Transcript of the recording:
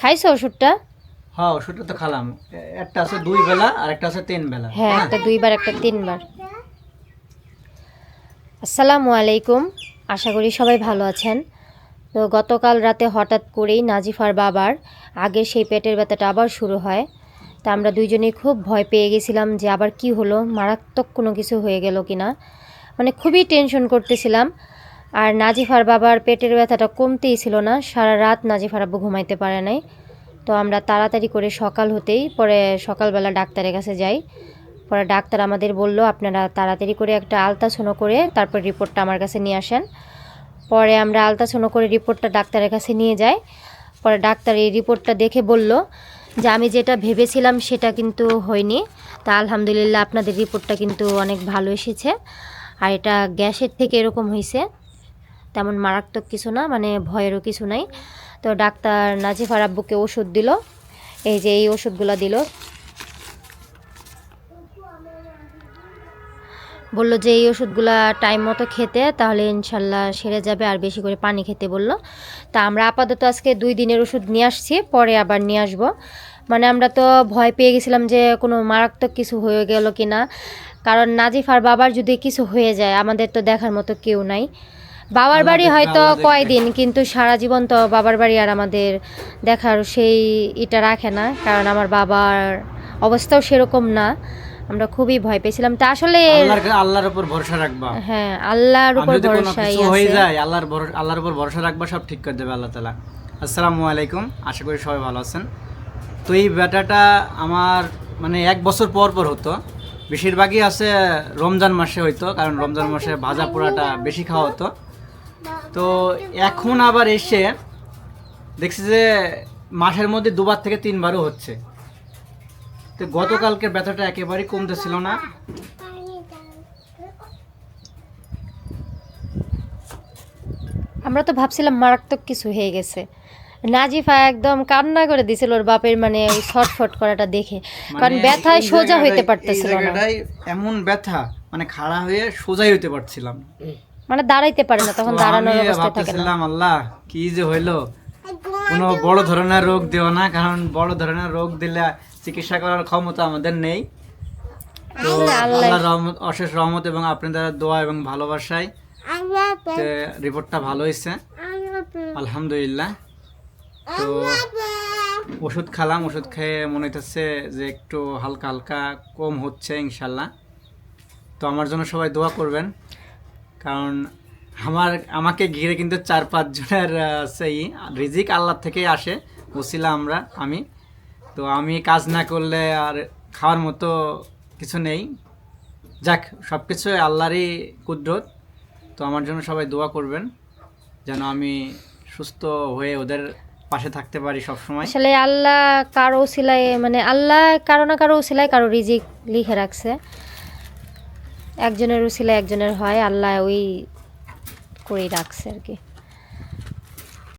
খাইছো ওষুধটা? হ্যাঁ ওষুধটা তো খালাম। একটা আছে দুই বেলা আর একটা আছে তিন বেলা। হ্যাঁ একটা দুইবার একটা তিনবার। আসসালামু আলাইকুম। আশা করি সবাই ভালো আছেন। তো গতকাল রাতে হঠাৎ করেই নাজিফার বাবার আগে সেই পেটের ব্যথাটা আবার শুরু হয়। তা আমরা দুইজনেই খুব ভয় পেয়ে গেছিলাম যে আবার কি হলো মারাত্মক কোনো কিছু হয়ে গেল কিনা। মানে খুবই টেনশন করতেছিলাম। আর নাজিফার বাবার পেটের ব্যথাটা কমতেই ছিল না, সারা রাত নাজিফার আব্বু ঘুমাইতে পারে নাই। তো আমরা তাড়াতাড়ি করে সকাল হতেই, পরে সকালবেলা ডাক্তারের কাছে যাই। পরে ডাক্তার আমাদের বলল, আপনারা তাড়াতাড়ি করে একটা আলট্রাসোনো করে তারপর রিপোর্টটা আমার কাছে নিয়ে আসেন। পরে আমরা আলট্রাসোনো করে রিপোর্টটা ডাক্তারের কাছে নিয়ে যাই। পরে ডাক্তার এই রিপোর্টটা দেখে বলল যে, আমি যেটা ভেবেছিলাম সেটা কিন্তু হয়নি। তা আলহামদুলিল্লাহ আপনাদের রিপোর্টটা কিন্তু অনেক ভালো এসেছে। আর এটা গ্যাসের থেকে এরকম হয়েছে তেমন মারাত্মক কিছু না মানে ভয়েরও কিছু নাই। তো ডাক্তার নাজিফার আব্বুকে ওষুধ দিল, এই যে এই ওষুধগুলো দিল। বলল যে এই ওষুধগুলা টাইম মতো খেতে, তাহলে ইনশাল্লাহ সেরে যাবে, আর বেশি করে পানি খেতে বলল। তা আমরা আপাতত আজকে দুই দিনের ওষুধ নিয়ে আসছি, পরে আবার নিয়ে আসব। মানে আমরা তো ভয় পেয়ে গেছিলাম যে কোনো মারাত্মক কিছু হয়ে গেল কি না কারণ নাজিফার বাবার যদি কিছু হয়ে যায়, আমাদের তো দেখার মতো কেউ নাই। বাবার বাড়ি হয়তো কয়দিন কিন্তু সারা জীবন তো বাবার বাড়ি আর আমাদের দেখার সেই এটা রাখে না কারণ আমার বাবার অবস্থাও সেরকম না। আমরা খুবই ভয় পেয়েছিলাম। তা আসলে আল্লাহর উপর ভরসা রাখবা। হ্যাঁ আল্লাহর উপর কোনো হয়ে যায় আল্লাহর আল্লাহর উপর ভরসা রাখবা সব ঠিক করে দেবে আল্লাহ তালা। আসসালামু আলাইকুম আশা করি সবাই ভালো আছেন। তো এই ব্যাটাটা আমার মানে এক বছর পর পর হতো। বেশিরভাগই আছে রমজান মাসে হইতো কারণ রমজান মাসে ভাজা পোড়াটা বেশি খাওয়া হতো। তো এখন আবার এসে দেখছি যে মাসের মধ্যে দুবার থেকে তিনবারও হচ্ছে। তো গতকালকে ব্যথাটা একেবারেই কমতেছিল না। আমরা তো ভাবছিলাম মারাত্মক কিছু হয়ে গেছে। নাজিফা একদম কান্না করে দিছিল ওর বাপের মানে ওই ছটফট করাটা দেখে। কারণ মানে ব্যথায় সোজা হইতে পারতেছিল না। এমন ব্যথা মানে খাড়া হয়ে সোজাই হইতে পারছিলাম মানে দাঁড়াইতে পারে না তখন দাঁড়ানোর আমি অবস্থায় থাকে না। আল্লাহ কি যে হইল? কোনো বড় ধরনের রোগ দিও না কারণ বড় ধরনের রোগ দিলে চিকিৎসা করার ক্ষমতা আমাদের নেই। তো আল্লাহ- রহমত অশেষ রহমত এবং আপনাদের দোয়া এবং ভালোবাসায়। রিপোর্টটা ভালো হয়েছে। আলহামদুলিল্লাহ। তো ওষুধ খেলাম ওষুধ খেয়ে মনে হইতেছে যে একটু হালকা হালকা কম হচ্ছে ইনশাল্লাহ। তো আমার জন্য সবাই দোয়া করবেন। কারণ আমার, আমাকে ঘিরে কিন্তু চার পাঁচ জনের সেই রিজিক আল্লাহ থেকেই আসে, ওসিলা আমরা, আমি। তো আমি কাজ না করলে আর খাওয়ার মতো কিছু নেই। যাক সব কিছু আল্লাহরই কুদরত। তো আমার জন্য সবাই দোয়া করবেন, যেন আমি সুস্থ হয়ে ওদের পাশে থাকতে পারি সব সময় আসলে আল্লাহ কারও সিলাই মানে আল্লাহ কারও না কারও সিলাই কারও রিজিক লিখে রাখছে। একজনের উসিলা একজনের হয় আল্লাহ ওই করেই রাখছে আর কি।